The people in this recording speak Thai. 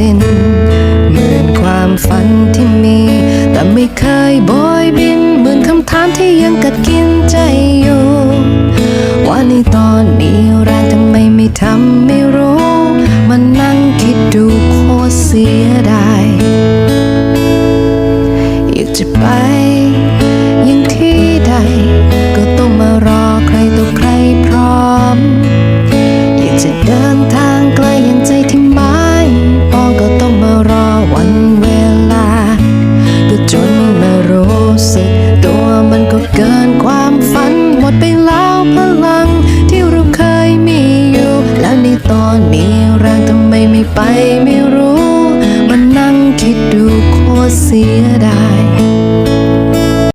ดิน เหมือนความฝันที่มี แต่ไม่เคยบอยบิน เหมือนคำถามที่ยังกัดกินใจอยู่ ว่าในตอนนี้แรงทำไมไม่ทำไม่รู้ มันนั่งคิดดูโคตรเสียดายอยากจะไป แรงทำไมไม่ไปไม่รู้ มานั่งคิดดูโคตรเสียดาย